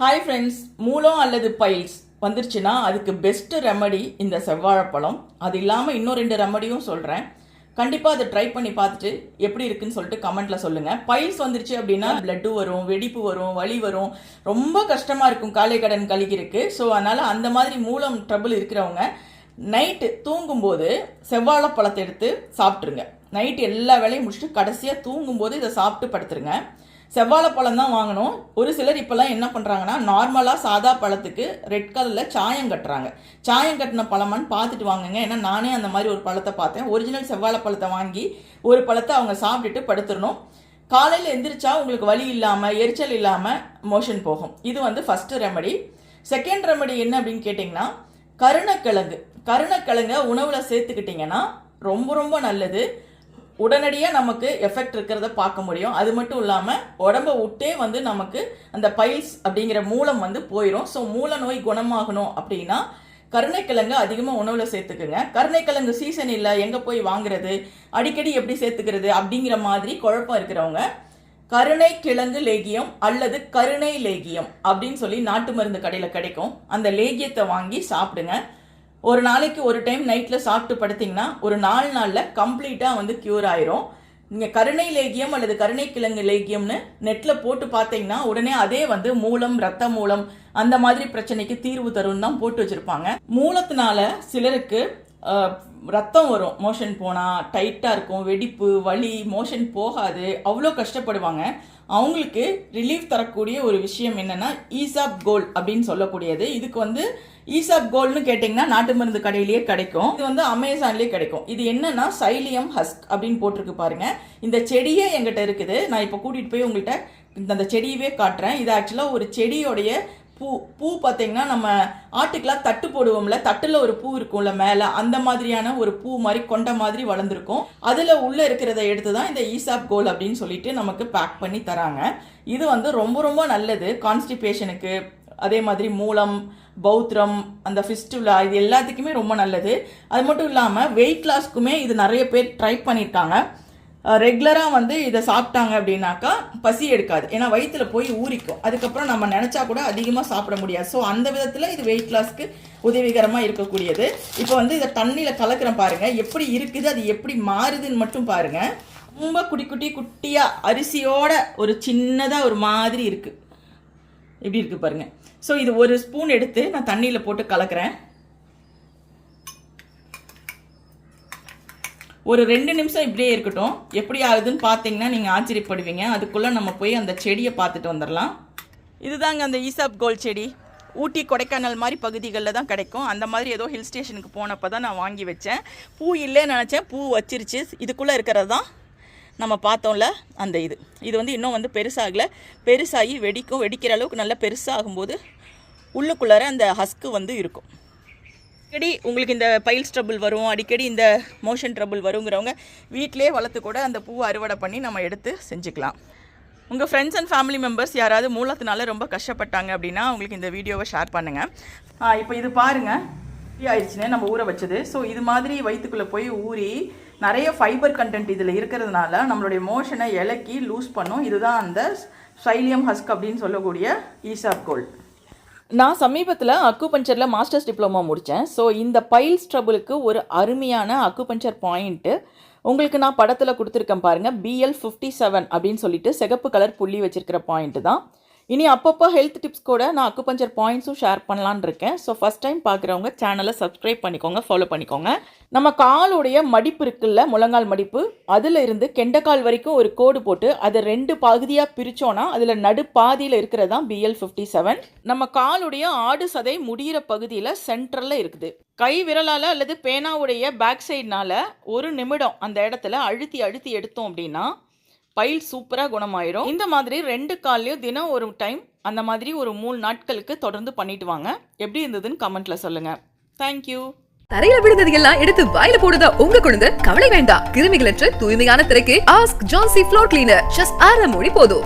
Hi friends மூலம் அல்லது files வந்துருச்சுன்னா அதுக்கு பெஸ்ட்டு ரெமடி இந்த செவ்வாழைப்பழம். அது இல்லாமல் இன்னும் ரெண்டு ரெமடியும் சொல்கிறேன் கண்டிப்பாக அதை ட்ரை பண்ணி பார்த்துட்டு எப்படி இருக்குன்னு சொல்லிட்டு கமெண்ட்டில் சொல்லுங்கள் பைல்ஸ் வந்துருச்சு அப்படின்னா பிளட்டு வரும் வெடிப்பு வரும் வலி வரும். ரொம்ப கஷ்டமாக இருக்கும். காலை கடன் கழிக்கிறதுக்கு. ஸோ அதனால் அந்த மாதிரி மூலம் ட்ரபிள் இருக்கிறவங்க நைட்டு தூங்கும்போது செவ்வாழைப்பழத்தை எடுத்து சாப்பிட்ருங்க நைட்டு எல்லா வேலையும் முடிச்சுட்டு கடைசியாக தூங்கும்போது இதை சாப்பிட்டு படுத்துருங்க. செவ்வாழைப்பழம் தான் வாங்கணும். ஒரு சிலர் இப்போல்லாம் என்ன பண்ணுறாங்கன்னா நார்மலாக சாதா பழத்துக்கு ரெட் கலரில் சாயம் கட்டுறாங்க. சாயம் கட்டின பழமான்னு பார்த்துட்டு வாங்குங்க. ஏன்னா நானே அந்த மாதிரி ஒரு பழத்தை பார்த்தேன். ஒரிஜினல் செவ்வாழை பழத்தை வாங்கி ஒரு பழத்தை அவங்க சாப்பிட்டுட்டு படுத்துடணும். காலையில் எந்திரிச்சா உங்களுக்கு வலி இல்லாமல் எரிச்சல் இல்லாமல் மோஷன் போகும். இது வந்து ஃபஸ்ட்டு ரெமடி செகண்ட் ரெமடி என்ன அப்படின்னு கேட்டிங்கன்னா கருணக்கிழங்கு. கருணக்கிழங்கை உணவில் சேர்த்துக்கிட்டிங்கன்னா ரொம்ப ரொம்ப நல்லது. உடனடியாக நமக்கு எஃபெக்ட் இருக்கிறத பார்க்க முடியும். அது மட்டும் இல்லாமல் உடம்ப விட்டே வந்து நமக்கு அந்த பைல்ஸ் அப்படிங்கிற மூலம் வந்து போயிடும் ஸோ மூல நோய் குணமாகணும் அப்படின்னா கருணைக்கிழங்கு அதிகமாக உணவில் சேர்த்துக்குங்க. கருணைக்கிழங்கு சீசன் இல்லை எங்கே போய் வாங்குறது? அடிக்கடி எப்படி சேர்த்துக்கிறது? அப்படிங்கிற மாதிரி குழப்பம் இருக்கிறவங்க கருணை கிழங்கு லேகியம் அல்லது கருணை லேகியம் அப்படின்னு சொல்லி நாட்டு மருந்து கடையில் கிடைக்கும். அந்த லேகியத்தை வாங்கி சாப்பிடுங்க. ஒரு நாளைக்கு ஒரு டைம் நைட்டில் சாப்பிட்டு படுத்திங்கன்னா ஒரு நாலு நாளில் கம்ப்ளீட்டாக வந்து க்யூர் ஆயிரும். நீங்கள் கருணை லேகியம் அல்லது கருணை கிழங்கு லேகியம்னு நெட்டில் போட்டு பார்த்தீங்கன்னா உடனே அதே வந்து மூலம் ரத்த மூலம் அந்த மாதிரி பிரச்சனைக்கு தீர்வு தரும் தான் போட்டு வச்சுருப்பாங்க. மூலத்தினால சிலருக்கு ரத்தம் வரும். மோஷன் போனால் டைட்டாக இருக்கும். வெடிப்பு வலி மோஷன் போகாது. அவ்வளோ கஷ்டப்படுவாங்க. அவங்களுக்கு ரிலீஃப் தரக்கூடிய ஒரு விஷயம் என்னன்னா ஈசாப் கோல் அப்படின்னு சொல்லக்கூடியது. இதுக்கு வந்து ஈசாப் கோல்னு கேட்டிங்கன்னா நாட்டு மருந்து கடையிலேயே கிடைக்கும். இது வந்து அமேசான்லேயே கிடைக்கும். இது என்னன்னா சைலியம் ஹஸ்க் அப்படின்னு போட்டிருக்கு பாருங்க. இந்த செடியே எங்கிட்ட இருக்குது. நான் இப்போ கூட்டிகிட்டு போய் உங்கள்கிட்ட இந்த அந்த செடியவே காட்டுறேன். இது ஆக்சுவலாக ஒரு செடியோடைய பூ பூ பார்த்தீங்கன்னா நம்ம ஆட்டுக்கெலாம் தட்டு போடுவோம்ல தட்டில் ஒரு பூ இருக்கும்ல மேலே அந்த மாதிரியான ஒரு பூ மாதிரி கொண்ட மாதிரி வளர்ந்துருக்கும். அதில் உள்ளே இருக்கிறத எடுத்து தான் இந்த ஈசாப் கோல் அப்படின்னு சொல்லிட்டு நமக்கு பேக் பண்ணி தராங்க. இது வந்து ரொம்ப ரொம்ப நல்லது. கான்ஸ்டிபேஷனுக்கு அதே மாதிரி மூலம் பௌத்திரம் அந்த ஃபிஸ்டுலா இது எல்லாத்துக்குமே ரொம்ப நல்லது. அது மட்டும் இல்லாமல் வெயிட் லாஸ்க்குமே இது நிறைய பேர் ட்ரை பண்ணியிருக்காங்க ரெகுலராக வந்து இதை சாப்பிட்டாங்க அப்படின்னாக்கா பசி எடுக்காது. ஏன்னா வயிற்றுல போய் ஊறிக்கும். அதுக்கப்புறம் நம்ம நினச்சா கூட அதிகமாக சாப்பிட முடியாது. ஸோ அந்த விதத்தில் இது வெயிட் லாஸ்க்கு உதவிகரமாக இருக்கக்கூடியது. இப்போ வந்து இதை தண்ணியில் கலக்கிறேன் பாருங்கள் எப்படி இருக்குது அது எப்படி மாறுதுன்னு மட்டும் பாருங்கள் ரொம்ப குட்டி குட்டி குட்டியாக அரிசியோட ஒரு சின்னதாக ஒரு மாதிரி இருக்குது எப்படி இருக்குது பாருங்கள் ஸோ இது ஒரு ஸ்பூன் எடுத்து நான் தண்ணியில் போட்டு கலக்கிறேன். ஒரு ரெண்டு நிமிஷம் இப்படியே இருக்கட்டும். எப்படி ஆகுதுன்னு பார்த்தீங்கன்னா நீங்கள் ஆச்சரியப்படுவீங்க. அதுக்குள்ளே நம்ம போய் அந்த செடியை பார்த்துட்டு வந்துடலாம். இதுதாங்க அந்த ஈசாப் கோல் செடி. ஊட்டி கொடைக்கானல் மாதிரி பகுதிகளில் தான் கிடைக்கும். அந்த மாதிரி ஏதோ ஹில் ஸ்டேஷனுக்கு போனப்போ தான் நான் வாங்கி வச்சேன். பூ இல்லைன்னு நினச்சேன். பூ வச்சிருச்சு. இதுக்குள்ளே இருக்கிறது தான் நம்ம பார்த்தோம்ல அந்த இது. இது வந்து இன்னும் வந்து பெருசாகல. பெருசாகி வெடிக்கும். வெடிக்கிற அளவுக்கு நல்லா பெருசாகும்போது உள்ளுக்குள்ளார அந்த ஹஸ்க்கு வந்து இருக்கும். அடிக்கடி உங்களுக்கு இந்த பைல்ஸ் ட்ரபுள் வரும் அடிக்கடி இந்த மோஷன் ட்ரபுள் வருங்கிறவங்க வீட்டிலே வளர்த்து கூட அந்த பூவை அறுவடை பண்ணி நம்ம எடுத்து செஞ்சுக்கலாம். உங்கள் ஃப்ரெண்ட்ஸ் அண்ட் ஃபேமிலி மெம்பர்ஸ் யாராவது மூலத்தினால ரொம்ப கஷ்டப்பட்டாங்க அப்படின்னா உங்களுக்கு இந்த வீடியோவை ஷேர் பண்ணுங்கள் இப்போ இது பாருங்கள் ஆயிடுச்சுன்னு நம்ம ஊற வச்சது. ஸோ இது மாதிரி வயிற்றுக்குள்ளே போய் ஊறி நிறைய ஃபைபர் கண்டென்ட் இதில் இருக்கிறதுனால நம்மளுடைய மோஷனை இலக்கி லூஸ் பண்ணும். இதுதான் அந்த சைலியம் ஹஸ்க் அப்படின்னு சொல்லக்கூடிய ஈசாப் கோல்ட் நான் சமீபத்தில் அக்குபஞ்சரில் மாஸ்டர்ஸ் டிப்ளமோ முடித்தேன் ஸோ இந்த பைல்ஸ் ட்ரபுளுக்கு ஒரு அருமையான அக்குபஞ்சர் பாயிண்ட்டு உங்களுக்கு நான் படத்தில் கொடுத்துருக்கேன் பாருங்கள் பிஎல் ஃபிஃப்டி செவன் அப்படின்னு சொல்லிட்டு சிகப்பு கலர் புள்ளி வச்சுருக்கிற பாயிண்ட்டு தான். இனி அப்பப்போ ஹெல்த் டிப்ஸ் கூட நான் அக்குபஞ்சர் பாயிண்ட்ஸும் ஷேர் பண்ணலான்னு இருக்கேன். ஸோ ஃபஸ்ட் டைம் பார்க்குறவங்க சேனலை சப்ஸ்கிரைப் பண்ணிக்கோங்க ஃபாலோ பண்ணிக்கோங்க. நம்ம காலுடைய மடிப்பு இருக்குல்ல முழங்கால் மடிப்பு அதில் இருந்து கெண்டக்கால் வரைக்கும் ஒரு கோடு போட்டு அதை ரெண்டு பகுதியாக பிரித்தோன்னா அதில் நடு பாதியில் இருக்கிறது தான் பிஎல் ஃபிஃப்டி செவன் நம்ம காலுடைய ஆடு சதை முடிகிற பகுதியில் சென்ட்ரலில் இருக்குது. கை விரலால் அல்லது பேனாவுடைய பேக் சைட்னால் ஒரு நிமிடம் அந்த இடத்துல அழுத்தி அழுத்தி எடுத்தோம் அப்படின்னா பயில் சூப்பராக குணமாயிரும். இந்த மாதிரி ரெண்டு கால்லையும் தினம் ஒரு டைம் அந்த மாதிரி ஒரு மூணு நாட்களுக்கு தொடர்ந்து பண்ணிட்டு வாங்க. எப்படி இருந்ததுன்னு கமெண்ட்ல சொல்லுங்க. தேங்க்யூ தரையில விழுந்தது எல்லாம் எடுத்து வாயில போடுதா உங்க குழந்தை? கவலை வேண்டாம். கிருமிகளற்ற தூய்மையான திரைக்கு ஆஸ்க் ஜான்சி ஃப்ளோர் கிளீனர் ஜஸ்ட் அரை மொழி போதும்.